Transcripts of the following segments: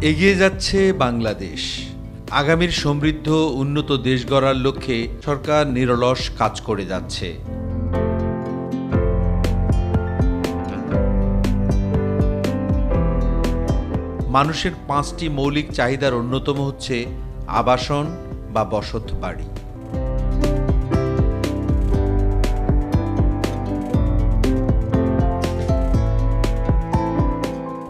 এগিয়ে যাচ্ছে বাংলাদেশ। আগামীর সমৃদ্ধ, উন্নত দেশ গড়ার লক্ষ্যে সরকার নিরলস কাজ করে যাচ্ছে। মানুষের পাঁচটি মৌলিক চাহিদার অন্যতম হচ্ছে আবাসন বা বসত বাড়ি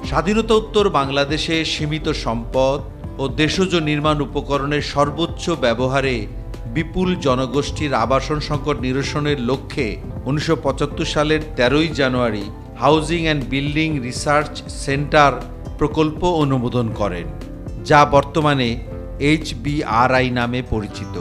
স্বাধীনতা উত্তর বাংলাদেশে সীমিত সম্পদ ও দেশজ নির্মাণ উপকরণের সর্বোচ্চ ব্যবহারে বিপুল জনগোষ্ঠীর আবাসন সংকট নিরসনের লক্ষ্যে উনিশশো পঁচাত্তর সালের তেরোই জানুয়ারি housing and building research centre প্রকল্প অনুমোদন করেন, যা বর্তমানে এইচবিআরআই নামে পরিচিত।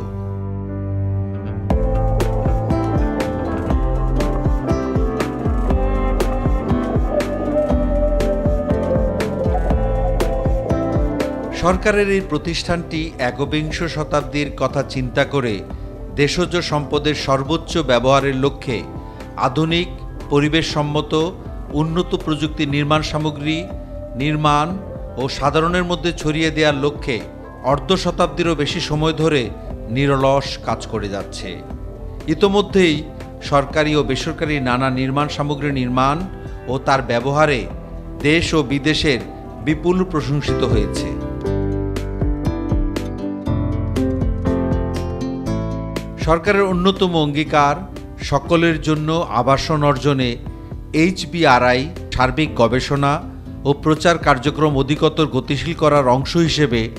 সরকারের এই প্রতিষ্ঠানটি একবিংশ শতাব্দীর কথা চিন্তা করে দেশজ সম্পদের সর্বোচ্চ ব্যবহারের লক্ষ্যে আধুনিক, পরিবেশসম্মত, উন্নত প্রযুক্তি নির্মাণ সামগ্রী, নির্মাণ ও সাধারণের মধ্যে ছড়িয়ে দেওয়ার লক্ষ্যে অর্ধ শতাব্দীরও বেশি সময় ধরে নিরলস কাজ করে যাচ্ছে। ইতোমধ্যেই সরকারি ও বেসরকারি নানা নির্মাণ সামগ্রী নির্মাণ ও তার ব্যবহারে দেশ ও বিদেশের বিপুল প্রশংসিত হয়েছে। সরকারের অন্যতম অঙ্গীকার সকলের জন্য আবাসন অর্জনে এইচবিআরআই সার্বিক গবেষণা ও প্রচার কার্যক্রম অধিকতর গতিশীল করার অংশ হিসেবে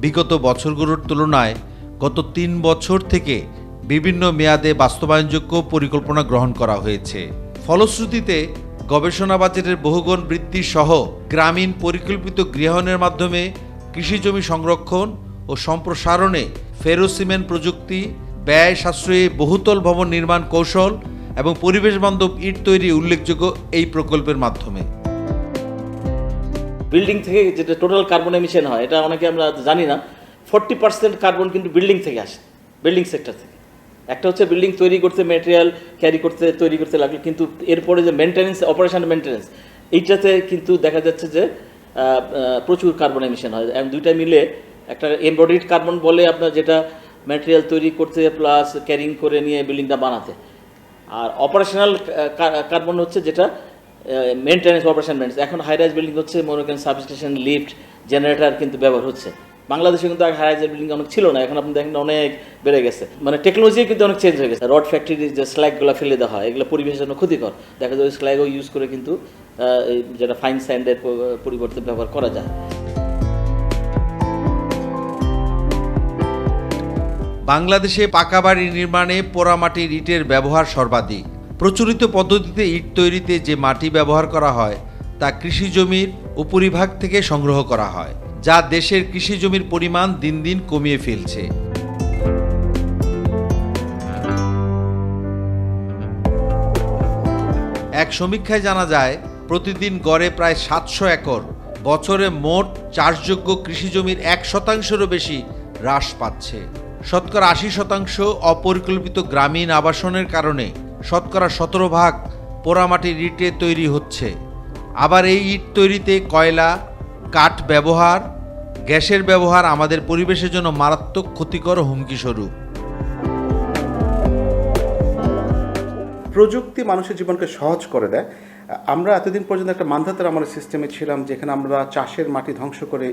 বিগত বছরগুলোর তুলনায় গত তিন বছর থেকে বিভিন্ন মেয়াদে বাস্তবায়নযোগ্য পরিকল্পনা গ্রহণ করা হয়েছে। ফলশ্রুতিতে গবেষণা বাজেটের বহুগুণ বৃদ্ধি সহ গ্রামীণ পরিকল্পিত গৃহায়নের মাধ্যমে কৃষিজমি সংরক্ষণ ও সম্প্রসারণে ফেরোসিমেন্ট প্রযুক্তি ব্যয় সাশ্রয়ী বহুতল ভবন নির্মাণ কৌশল এবং পরিবেশ বান্ধব ইট তৈরি উল্লেখযোগ্য এই প্রকল্পের মাধ্যমে। বিল্ডিং থেকে যেটা টোটাল কার্বন এমিশন হয়, এটা অনেকে আমরা জানি না ফোর্টি পার্সেন্ট কার্বন কিন্তু বিল্ডিং থেকে আসে বিল্ডিং সেক্টর থেকে। একটা হচ্ছে বিল্ডিং তৈরি করতে ম্যাটেরিয়াল ক্যারি করতে, তৈরি করতে লাগল, কিন্তু এরপরে যে মেনটেন্যান্স অপারেশন মেনটেন্যান্স এইটাতে কিন্তু দেখা যাচ্ছে যে প্রচুর কার্বন এমিশন হয়। এবং দুইটা মিলে একটা এমব্রয়ডারিড কার্বন বলে আপনার যেটা ম্যাটেরিয়াল তৈরি করতে প্লাস ক্যারিং করে নিয়ে বিল্ডিংটা বানাতে। আর অপারেশনাল কার্বন হচ্ছে যেটা মেনটেন্যান্স অপারেশন মেনটেন্স এখন হাই রাইজ বিল্ডিং হচ্ছে, মনে করেন সাবস্টেশন লিফট জেনারেটর কিন্তু ব্যবহার হচ্ছে। বাংলাদেশে কিন্তু হাই রাইজ বিল্ডিং অনেক ছিল না, এখন আপনি দেখেন অনেক বেড়ে গেছে। মানে টেকনোলজি কিন্তু অনেক চেঞ্জ হয়ে গেছে। রড ফ্যাক্টরির যে স্ল্যাগগুলো ফেলে দেওয়া হয়, এগুলো পরিবেশের জন্য ক্ষতিকর। দেখা যায় ওই স্ল্যাগও ইউজ করে কিন্তু যেটা ফাইন স্যান্ডের পরিবর্তে ব্যবহার করা যায়। বাংলাদেশে পাকা বাড়ি নির্মাণে পোড়ামাটির ইটের ব্যবহার সর্বাধিক। প্রচলিত পদ্ধতিতে ইট তৈরিতে যে মাটি ব্যবহার করা হয়, তা কৃষি জমির উপরিভাগ থেকে সংগ্রহ করা হয়, যা দেশের কৃষি জমির পরিমাণ দিন দিন কমিয়ে ফেলছে। এক সমীক্ষায় জানা যায়, প্রতিদিন গড়ে প্রায় সাতশো একর, বছরে মোট চাষযোগ্য কৃষি জমির এক শতাংশেরও বেশি হ্রাস পাচ্ছে। শতকরা আশি শতাংশ অপরিকল্পিত গ্রামীণ আবাসনের কারণে শতকরা সতেরো ভাগ পোড়ামাটির ইটে তৈরি হচ্ছে। আবার এই ইট তৈরিতে কয়লা, কাঠ ব্যবহার, গ্যাসের ব্যবহার আমাদের পরিবেশের জন্য মারাত্মক ক্ষতিকর হুমকি স্বরূপ প্রযুক্তি মানুষের জীবনকে সহজ করে দেয়। আমরা এতদিন পর্যন্ত একটা মান্ধাতার আমাদের সিস্টেমে ছিলাম, যেখানে আমরা চাষের মাটি ধ্বংস করে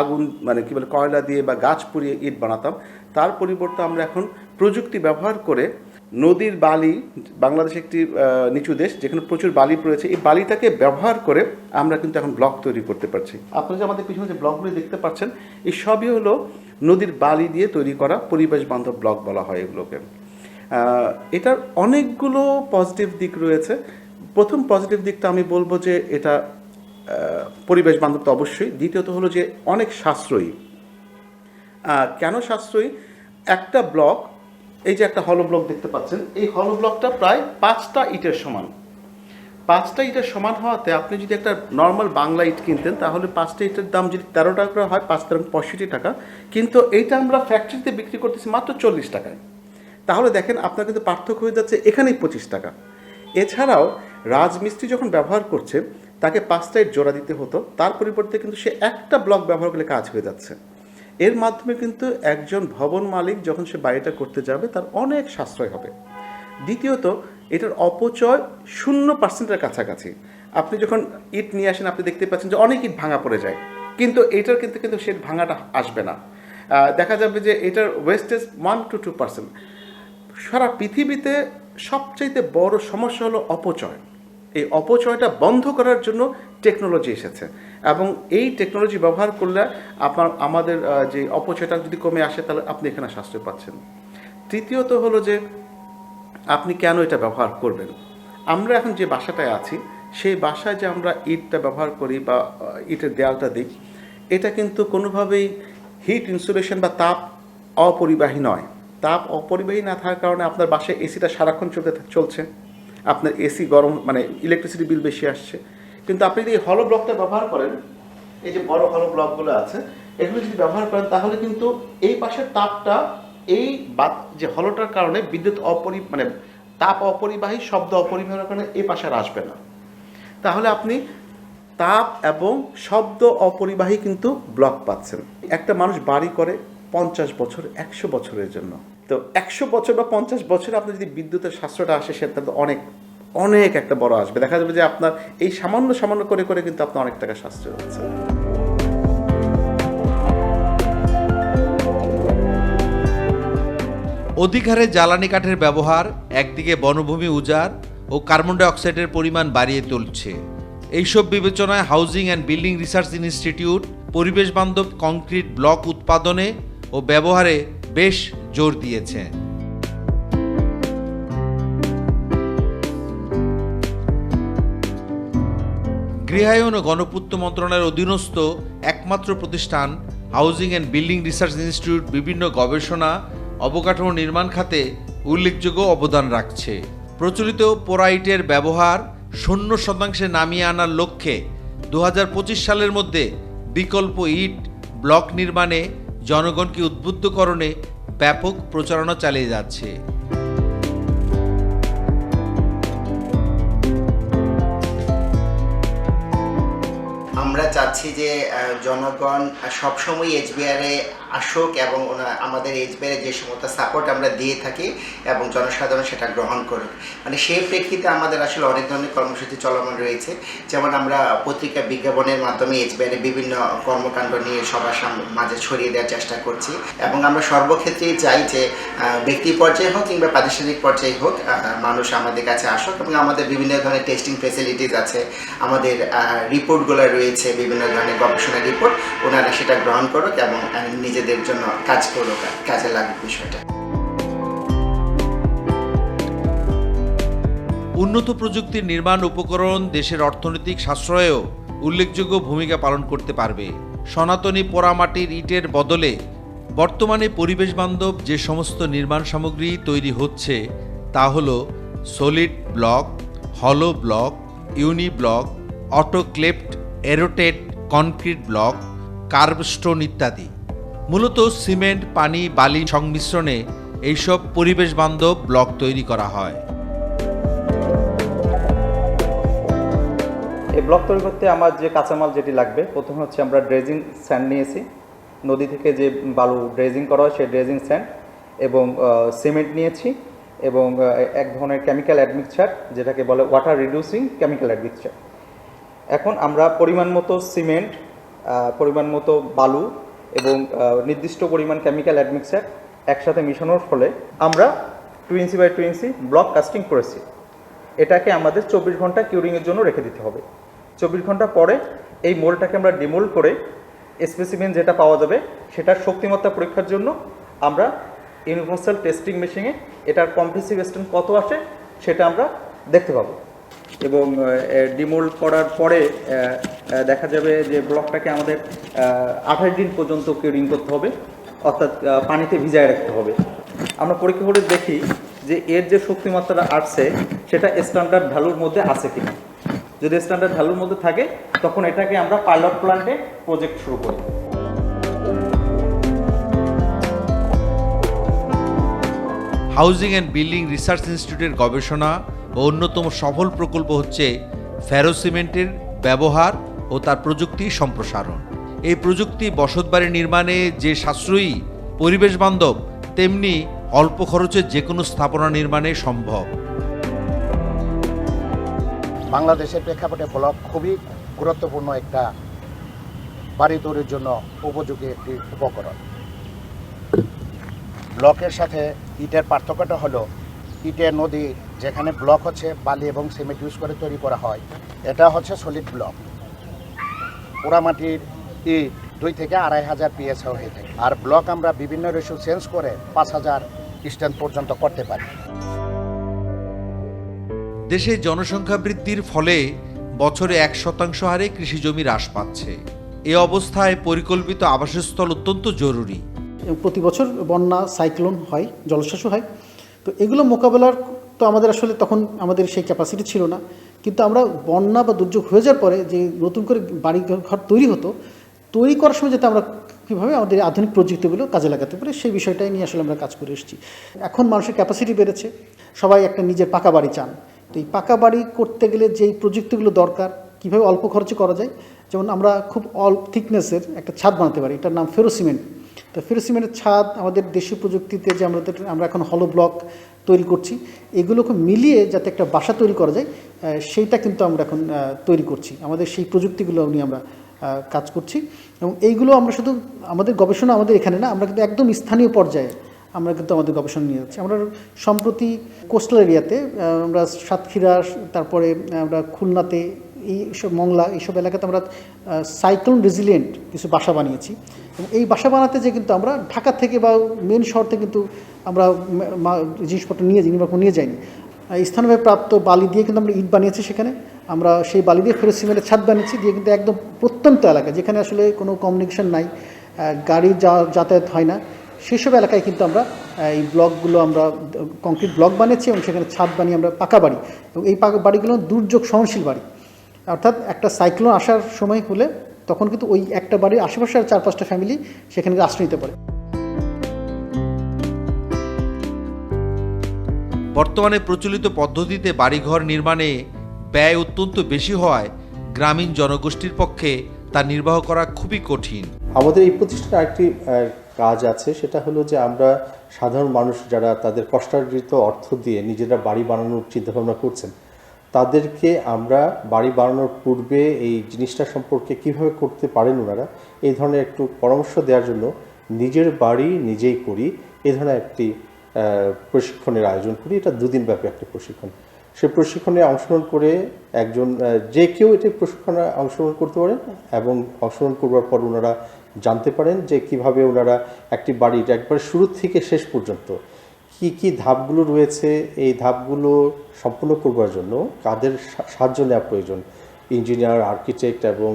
আগুন মানে কি বলে, কয়লা দিয়ে বা গাছ পুড়িয়ে ইট বানাতাম। তার পরিবর্তে আমরা এখন প্রযুক্তি ব্যবহার করে নদীর বালি, বাংলাদেশ একটি নিচু দেশ যেখানে প্রচুর বালি রয়েছে এই বালিটাকে ব্যবহার করে আমরা কিন্তু এখন ব্লক তৈরি করতে পারছি। আপনারা যে আমাদের পিছনে যে ব্লকগুলি দেখতে পাচ্ছেন, এই সবই হলো নদীর বালি দিয়ে তৈরি করা পরিবেশ বান্ধব ব্লক বলা হয় এগুলোকে। এটার অনেকগুলো পজিটিভ দিক রয়েছে। প্রথম পজিটিভ দিকটা আমি বলব যে এটা পরিবেশ বান্ধব তো অবশ্যই। দ্বিতীয়ত হলো যে অনেক সাশ্রয়ী। কেন সাশ্রয়ী? একটা ব্লক, এই যে একটা হলো ব্লক দেখতে পাচ্ছেন, এই হলো ব্লকটা প্রায় পাঁচটা ইটের সমান। পাঁচটা ইটের সমান হওয়াতে আপনি যদি একটা নর্মাল বাংলা ইট কিনতেন, তাহলে পাঁচটা ইটের দাম যদি তেরো টাকা করে হয় পাঁচ তেরো পঁয়ষট্টি টাকা। কিন্তু এইটা আমরা ফ্যাক্টরিতে বিক্রি করতেছি মাত্র চল্লিশ টাকায়। তাহলে দেখেন আপনার কিন্তু পার্থক্য হয়ে যাচ্ছে এখানেই পঁচিশ টাকা। এছাড়াও রাজমিস্ত্রি যখন ব্যবহার করছে তাকে পাঁচটা ইট জোড়া দিতে হতো। তার পরিবর্তে কিন্তু সে একটা ব্লক ব্যবহার করলে কাজ হয়ে যাচ্ছে। এর মাধ্যমে কিন্তু একজন ভবন মালিক যখন সে বাড়িটা করতে যাবে, তার অনেক সাশ্রয় হবে। দ্বিতীয়ত, এটার অপচয় শূন্য পার্সেন্টের কাছাকাছি। আপনি যখন ইট নিয়ে আসেন, আপনি দেখতে পাচ্ছেন যে অনেক ইট ভাঙা পড়ে যায়। কিন্তু এটার কিন্তু কিন্তু সে ভাঙাটা আসবে না। দেখা যাবে যে এটার wastage one two two percent সারা পৃথিবীতে সবচাইতে বড় সমস্যা হলো অপচয়। এই অপচয়টা বন্ধ করার জন্য টেকনোলজি এসেছে। এবং এই টেকনোলজি ব্যবহার করলে আপনার, আমাদের যে অপচয়টা যদি কমে আসে, তাহলে আপনি এখানে সাশ্রয় পাচ্ছেন। তৃতীয়ত হলো যে, আপনি কেন এটা ব্যবহার করবেন? আমরা এখন যে বাসাটায় আছি, সেই বাসায় যে আমরা ইটটা ব্যবহার করি বা ইটের দেয়ালটা দিই, এটা কিন্তু কোনোভাবেই হিট ইনসুলেশন বা তাপ অপরিবাহী নয়। তাপ অপরিবাহী না থাকার কারণে আপনার বাসায় এসিটা সারাক্ষণ চলতে, চলছে। আপনার এসি গরম মানে ইলেকট্রিসিটি বিল বেশি আসছে। কিন্তু আপনি যদি হলো ব্লকটা ব্যবহার করেন, এই যে বড় হলো ব্লকগুলো আছে, এগুলো যদি ব্যবহার করেন, তাহলে কিন্তু এই পাশের তাপটা, এই বাত, যে হলোটার কারণে বিদ্যুৎ অপরি মানে তাপ অপরিবাহী, শব্দ অপরিবাহীর কারণে এই পাশে আর আসবে না। তাহলে আপনি তাপ এবং শব্দ অপরিবাহী কিন্তু ব্লক পাচ্ছেন। একটা মানুষ বাড়ি করে পঞ্চাশ বছর, একশো বছরের জন্য। তো একশো বছর বা পঞ্চাশ বছরে আপনার যদি বিদ্যুতের সাশ্রয়টা আসে সেটা তো অনেক অনেক একটা বড় আসবে। দেখা যাবে যে আপনার এই সামান্য সামান্য করে করে কিন্তু আপনার অনেক টাকা সাশ্রয় হচ্ছে। অধিক হারে জ্বালানি কাঠের ব্যবহার একদিকে বনভূমি উজাড় ও কার্বন ডাই অক্সাইডের পরিমাণ বাড়িয়ে তুলছে। এইসব বিবেচনায় housing and building research institute, পরিবেশ বান্ধব কংক্রিট ব্লক উৎপাদনে ও ব্যবহারে বেশ জোর দিয়েছে। গৃহায়ন ও গণপূর্ত মন্ত্রণালয়ের অধীনস্থ একমাত্র প্রতিষ্ঠান housing and building research institute বিভিন্ন গবেষণা, অবকাঠামো নির্মাণ খাতে উল্লেখযোগ্য অবদান রাখছে। প্রচলিত পোরাইটের ব্যবহার শূন্য শতাংশে নামিয়ে আনার লক্ষ্যে দু হাজার পঁচিশ সালের মধ্যে বিকল্প ইট ব্লক নির্মাণে জনগণকে উদ্বুদ্ধকরণে ব্যাপক প্রচারণা চালিয়ে যাচ্ছে। আমরা চাচ্ছি যে জনগণ সবসময় এইচবিআরে আসুক এবং আমাদের এইচবিআরে যে সমস্ত সাপোর্ট আমরা দিয়ে থাকি এবং জনসাধারণ সেটা গ্রহণ করুক। মানে সেই প্রেক্ষিতে আমাদের আসলে অনেক ধরনের কর্মসূচি চলমান রয়েছে। যেমন আমরা পত্রিকা বিজ্ঞাপনের মাধ্যমে এইচবিআরে বিভিন্ন কর্মকাণ্ড নিয়ে সবার মাঝে ছড়িয়ে দেওয়ার চেষ্টা করছি এবং আমরা সর্বক্ষেত্রেই চাই যে ব্যক্তি পর্যায়ে হোক কিংবা প্রাতিষ্ঠানিক পর্যায়ে হোক মানুষ আমাদের কাছে আসুক এবং আমাদের বিভিন্ন ধরনের টেস্টিং ফেসিলিটিস আছে। আমাদের রিপোর্টগুলো রয়েছে বিভিন্ন ধরনের গবেষণা রিপোর্ট ওনারা সেটা গ্রহণ করুক এবং নিজেদের জন্য কাজ করুক, কাজে লাগুক বিষয়টা। উন্নত প্রযুক্তির নির্মাণ উপকরণ দেশের অর্থনৈতিক সাশ্রয়েও উল্লেখযোগ্য ভূমিকা পালন করতে পারবে। সনাতনী পোড়ামাটির ইটের বদলে বর্তমানে পরিবেশ বান্ধব যে সমস্ত নির্মাণ সামগ্রী তৈরি হচ্ছে, তা হল সলিড ব্লক হলো block, uni block autoclaved aerated concrete block, kerbstone ইত্যাদি। মূলত সিমেন্ট, পানি, বালি সংমিশ্রণে এইসব পরিবেশ বান্ধব ব্লক তৈরি করা হয়। এই ব্লক তৈরি করতে আমার যে কাঁচামাল যেটি লাগবে, প্রথমে হচ্ছে আমরা ড্রেজিং স্যান্ড নিয়েছি। নদী থেকে যে বালু ড্রেজিং করা হয়, সেই ড্রেজিং স্যান্ড এবং সিমেন্ট নিয়েছি এবং এক ধরনের কেমিক্যাল অ্যাডমিক্সচার যেটাকে বলে ওয়াটার রিডিউসিং কেমিক্যাল অ্যাডমিক্সচার এখন আমরা পরিমাণ মতো সিমেন্ট পরিমাণ মতো বালু এবং নির্দিষ্ট পরিমাণ কেমিক্যাল অ্যাডমিক্সার একসাথে মিশানোর ফলে আমরা two inch by two inch block casting করেছি। এটাকে আমাদের চব্বিশ ঘণ্টা কিউরিংয়ের জন্য রেখে দিতে হবে। চব্বিশ ঘণ্টা পরে এই মোলটাকে আমরা ডিমোল করে স্পেসিমেন যেটা পাওয়া যাবে সেটার শক্তিমত্তা পরীক্ষার জন্য আমরা ইউনিভার্সাল টেস্টিং মেশিনে এটার কম্প্রেসিভ স্ট্রেন্থ কত আসে সেটা আমরা দেখতে পাবো। এবং ডিমোল্ড করার পরে দেখা যাবে যে ব্লকটাকে আমাদের আঠাশ দিন পর্যন্ত কিউরিং করতে হবে, অর্থাৎ পানিতে ভিজায় রাখতে হবে। আমরা পরীক্ষা করে দেখি যে এর যে শক্তিমাত্রাটা আসছে, সেটা স্ট্যান্ডার্ড ভ্যালুর মধ্যে আছে কিনা। যদি স্ট্যান্ডার্ড ভ্যালুর মধ্যে থাকে, তখন এটাকে আমরা পাইলট প্ল্যান্টে প্রজেক্ট শুরু করি। হাউজিং অ্যান্ড বিল্ডিং রিসার্চ ইনস্টিটিউটের গবেষণা অন্যতম সফল প্রকল্প হচ্ছে ফেরোসিমেন্টের ব্যবহার ও তার প্রযুক্তি সম্প্রসারণ। এই প্রযুক্তি বসতবাড়ি নির্মাণে যে সাশ্রয়ী পরিবেশ বান্ধব, তেমনি অল্প খরচে যে কোনো স্থাপনা নির্মাণে সম্ভব। বাংলাদেশের প্রেক্ষাপটে ব্লক খুবই গুরুত্বপূর্ণ একটা বাড়ি তৈরির জন্য উপযোগী একটি উপকরণ। ব্লকের সাথে ইটের পার্থক্যটা হলো ইটের নদী যেখানে ব্লক হচ্ছে বালি এবং সিমেন্ট ইউজ করে তৈরি করা হয় এটা হচ্ছে সলিড ব্লক পোড়ামাটির ইট দুই থেকে আড়াই হাজার পিএসও হয়ে থাকে। আর ব্লক আমরা বিভিন্ন রেশু চেঞ্জ করে পাঁচ হাজার স্ট্যান্ড পর্যন্ত করতে পারি। দেশে জনসংখ্যা বৃদ্ধির ফলে বছরে এক শতাংশ হারে কৃষি জমি হ্রাস পাচ্ছে। এ অবস্থায় পরিকল্পিত আবাসস্থল অত্যন্ত জরুরি। প্রতি বছর বন্যা সাইক্লোন হয় জলশাসু হয়। তো এগুলো মোকাবেলার তো আমাদের আসলে তখন আমাদের সেই ক্যাপাসিটি ছিল না। কিন্তু আমরা বন্যা বা দুর্যোগ হয়ে যাওয়ার পরে যে নতুন করে বাড়ি ঘর তৈরি হতো, তৈরি করার সময় যাতে আমরা কীভাবে আমাদের আধুনিক প্রযুক্তিগুলো কাজে লাগাতে পারি, সেই বিষয়টাই নিয়ে আসলে আমরা কাজ করে এসেছি। এখন মানুষের ক্যাপাসিটি বেড়েছে, সবাই একটা নিজের পাকা বাড়ি চান। তো এই পাকা বাড়ি করতে গেলে যেই প্রযুক্তিগুলো দরকার, কীভাবে অল্প খরচে করা যায়, যেমন আমরা খুব অল্প থিকনেসের একটা ছাদ বানাতে পারি, এটার নাম ফেরোসিমেন্ট তো ফেরোসিমেন্টের ছাদ, আমাদের দেশীয় প্রযুক্তিতে যে আমরা আমরা এখন হলো ব্লক তৈরি করছি, এগুলোকে মিলিয়ে যাতে একটা বাসা তৈরি করা যায় সেইটা কিন্তু আমরা এখন তৈরি করছি। আমাদের সেই প্রযুক্তিগুলো নিয়ে আমরা কাজ করছি। এবং এইগুলো আমরা শুধু আমাদের গবেষণা আমাদের এখানে না, আমরা কিন্তু একদম স্থানীয় পর্যায়ে আমরা কিন্তু আমাদের গবেষণা নিয়ে যাচ্ছি। আমরা সম্প্রতি কোস্টাল এরিয়াতে আমরা সাতক্ষীরা, তারপরে আমরা খুলনাতে এইসব মংলা এইসব এলাকাতে আমরা সাইক্লোন রেজিলিয়েন্ট কিছু বাসা বানিয়েছি। এবং এই বাসা বানাতে যে কিন্তু আমরা ঢাকা থেকে বা মেন শহর থেকে কিন্তু আমরা জিনিসপত্র নিয়ে যাই নির্মাণ নিয়ে যাইনি। আহ, স্থানীয়ভাবে প্রাপ্ত বালি দিয়ে কিন্তু আমরা ইট বানিয়েছি সেখানে। আমরা সেই বালি দিয়ে ফেরত সিমেন্টের ছাদ বানিয়েছি দিয়ে কিন্তু একদম প্রত্যন্ত এলাকা যেখানে আসলে কোনো কমিউনিকেশন নাই গাড়ি যা যাতায়াত হয় না। সেসব এলাকায় কিন্তু আমরা এই ব্লকগুলো আমরা কংক্রিট ব্লক বানিয়েছি এবং সেখানে ছাদ বানিয়ে আমরা পাকা বাড়ি। এবং এই পাকা বাড়িগুলো দুর্যোগ সহনশীল বাড়ি। অর্থাৎ একটা সাইক্লোন আসার সময় হলে তখন কিন্তু ওই একটা বাড়ির আশেপাশে আর চার পাঁচটা ফ্যামিলি সেখানে আশ্রয় নিতে পারে। বর্তমানে প্রচলিত পদ্ধতিতে বাড়িঘর নির্মাণে ব্যয় অত্যন্ত বেশি হওয়ায় গ্রামীণ জনগোষ্ঠীর পক্ষে তা নির্বাহ করা খুবই কঠিন। আমাদের এই প্রতিষ্ঠানে আরেকটি কাজ আছে সেটা হলো যে আমরা সাধারণ মানুষ যারা তাদের কষ্টার্জিত অর্থ দিয়ে নিজেরা বাড়ি বানানোর চিন্তাভাবনা করছেন তাদেরকে আমরা বাড়ি বানানোর পূর্বে এই জিনিসটা সম্পর্কে কীভাবে করতে পারেন ওনারা, এই ধরনের একটু পরামর্শ দেওয়ার জন্য নিজের বাড়ি নিজেই করি এই ধরনের একটি প্রশিক্ষণের আয়োজন করি। এটা দুদিন ব্যাপী একটি প্রশিক্ষণ। সে প্রশিক্ষণে অংশগ্রহণ করে একজন যে কেউ এটি প্রশিক্ষণে অংশগ্রহণ করতে পারেন এবং অংশগ্রহণ করবার পর ওনারা জানতে পারেন যে কীভাবে ওনারা একটি বাড়ির একবার শুরু থেকে শেষ পর্যন্ত কি কি ধাপগুলো রয়েছে? এই ধাপগুলো সম্পূর্ণ করবার জন্য কাদের সাহায্য নেওয়া প্রয়োজন? ইঞ্জিনিয়ার, আর্কিটেক্ট এবং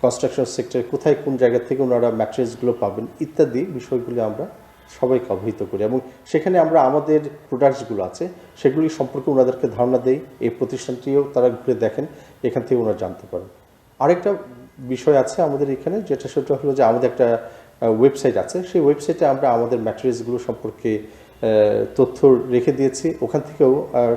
কনস্ট্রাকশন সেক্টর কোথায়, কোন জায়গা থেকে ওনারা ম্যাটেরিয়ালসগুলো পাবেন ইত্যাদি বিষয়গুলো আমরা সবাইকে অবহিত করি এবং সেখানে আমরা আমাদের প্রোডাক্টসগুলো আছে, সেগুলি সম্পর্কে ওনাদেরকে ধারণা দেই, এই প্রতিষ্ঠানটিও তারা ঘুরে দেখেন, এখান থেকে ওনারা জানতে পারেন। আরেকটা বিষয় আছে আমাদের এখানে, যেটা সেটা হলো যে আমাদের একটা ওয়েবসাইট আছে। সেই ওয়েবসাইটে আমরা আমাদের ম্যাটেরিয়ালসগুলো সম্পর্কে তথ্য রেখে দিয়েছি। ওখান থেকেও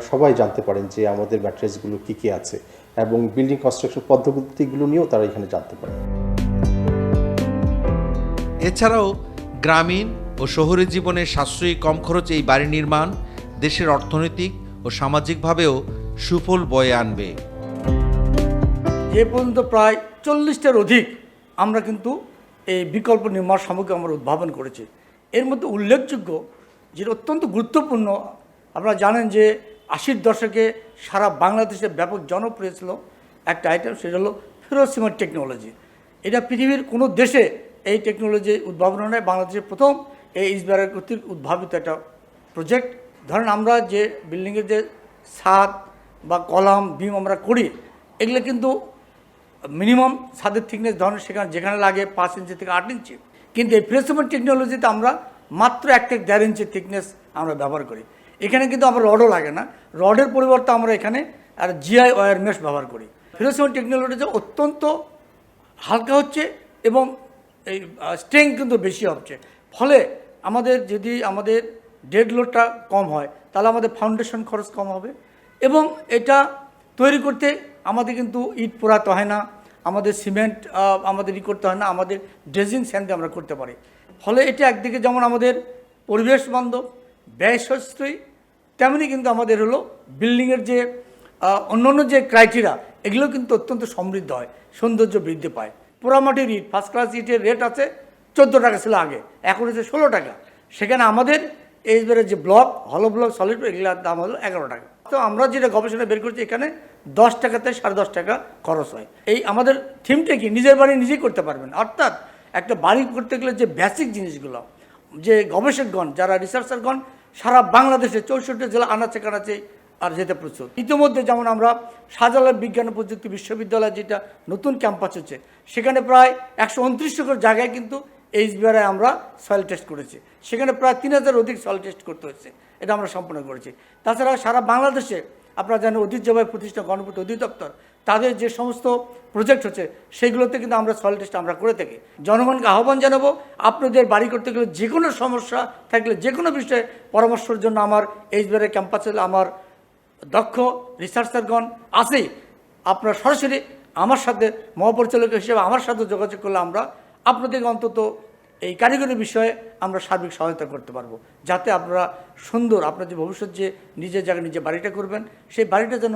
সবাই জানতে পারেন যে আমাদের ম্যাটেরিয়ালসগুলো কী কী আছে এবং বিল্ডিং কনস্ট্রাকশন পদ্ধতিগুলো নিয়েও তারা এখানে জানতে পারে। এছাড়াও গ্রামীণ ও শহুরে জীবনে সাশ্রয়ী কম খরচে এই বাড়ি নির্মাণ দেশের অর্থনৈতিক ও সামাজিকভাবেও সুফল বয়ে আনবে। এ পর্যন্ত প্রায় চল্লিশটার অধিক আমরা কিন্তু এই বিকল্প নির্মাণ সামগ্রী আমরা উদ্ভাবন করেছি। এর মধ্যে উল্লেখযোগ্য যেটা অত্যন্ত গুরুত্বপূর্ণ, আপনারা জানেন যে আশির দশকে সারা বাংলাদেশে ব্যাপক জনপ্রিয় ছিল একটা আইটেম সেটা হলো ফেরোসিমার টেকনোলজি এটা পৃথিবীর কোনো দেশে এই টেকনোলজি উদ্ভাবন হয় বাংলাদেশের প্রথম এই ইসবারের কর্তৃক উদ্ভাবিত একটা প্রজেক্ট ধরেন আমরা যে বিল্ডিংয়ের যে ছাদ বা কলাম বিম আমরা করি, এগুলো কিন্তু মিনিমাম ছাদের থিকনেস ধরেন সেখানে যেখানে লাগে পাঁচ ইঞ্চি থেকে আট ইঞ্চি। কিন্তু এই ফ্লেক্সিবল টেকনোলজিতে আমরা মাত্র এক থেকে দেড় ইঞ্চি থিকনেস আমরা ব্যবহার করি। এখানে কিন্তু আমার রডও লাগে না। রডের পরিবর্তে আমরা এখানে আর জিআই ওয়ার মেশ ব্যবহার করি। ফ্লেক্সিবল টেকনোলজিতে অত্যন্ত হালকা হচ্ছে এবং এই স্ট্রেংথ কিন্তু বেশি হচ্ছে। ফলে আমাদের যদি আমাদের ডেড লোডটা কম হয়, তাহলে আমাদের ফাউন্ডেশন খরচ কম হবে এবং এটা তৈরি করতে আমাদের কিন্তু ইট পোড়াতে হয় না, আমাদের সিমেন্ট আমাদের ই করতে হয় না, আমাদের ড্রেজিং স্যান্ডে আমরা করতে পারি। ফলে এটা একদিকে যেমন আমাদের পরিবেশ বান্ধব ব্যয় সাশ্রয়ী তেমনি কিন্তু আমাদের হলো বিল্ডিংয়ের যে অন্যান্য যে ক্রাইটেরিয়া, এগুলো কিন্তু অত্যন্ত সমৃদ্ধ হয়, সৌন্দর্য বৃদ্ধি পায়। পোড়ামাটির ইট ফার্স্ট ক্লাস ইটের রেট আছে চোদ্দ টাকা ছিল আগে, এখন হচ্ছে ষোলো টাকা। সেখানে আমাদের এইবারে যে ব্লক হলো ব্লক সলিড এগুলোর দাম হলো এগারো টাকা। তো আমরা যেটা গবেষণা বের করছি এখানে দশ টাকাতে সাড়ে দশ টাকা খরচ হয়। এই আমাদের থিমটা কি? নিজের বাড়ি নিজেই করতে পারবেন। অর্থাৎ একটা বাড়ি করতে গেলে যে বেসিক জিনিসগুলো, যে গবেষকগণ, যারা রিসার্চারগণ সারা বাংলাদেশে চৌষট্টি জেলা আনাচে কানাচে আর যেতে প্রচুর ইতিমধ্যে যেমন আমরা শাহজালাল বিজ্ঞান ও প্রযুক্তি বিশ্ববিদ্যালয় যেটা নতুন ক্যাম্পাস হচ্ছে, সেখানে প্রায় একশো উনত্রিশ একর জায়গায় কিন্তু এইচবিআরে আমরা সয়েল টেস্ট করেছি। সেখানে প্রায় তিন হাজার অধিক সয়েল টেস্ট করতে হচ্ছে। এটা আমরা সম্পন্ন করেছি। তাছাড়া সারা বাংলাদেশে আপনারা জানেন ঐতিহ্যবাহী প্রতিষ্ঠান গণপূর্ত অধিদপ্তর। তাদের যে সমস্ত প্রজেক্ট হচ্ছে, সেগুলোতে কিন্তু আমরা সয়েল টেস্ট আমরা করে থাকি। জনগণকে আহ্বান জানাব, আপনাদের বাড়ি করতে গেলে যে কোনো সমস্যা থাকলে যে কোনো বিষয়ে পরামর্শের জন্য আমার এইচবিআরে ক্যাম্পাসে আমার দক্ষ রিসার্চারগণ আছেই। আপনারা সরাসরি আমার সাথে, মহাপরিচালক হিসেবে আমার সাথে যোগাযোগ করলে আমরা আপনাদেরকে অন্তত এই কারিগরি বিষয়ে আমরা সার্বিক সহায়তা করতে পারব। যাতে আপনারা সুন্দর আপনার যে ভবিষ্যৎ যে নিজের জায়গায় নিজে বাড়িটা করবেন, সেই বাড়িটা যেন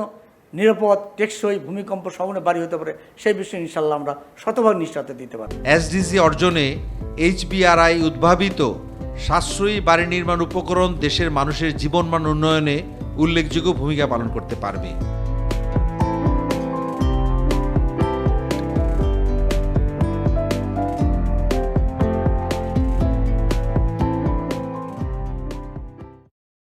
নিরাপদ, টেকসই ভূমিকম্প সমনে বাড়ি হতে পারে, সেই বিষয়ে ইনশাল্লাহ আমরা শতভাগ নিশ্চয়তা দিতে পারব। এসডিজি অর্জনে এইচবিআরআই উদ্ভাবিত সাশ্রয়ী বাড়ি নির্মাণ উপকরণ দেশের মানুষের জীবনমান উন্নয়নে উল্লেখযোগ্য ভূমিকা পালন করতে পারবে।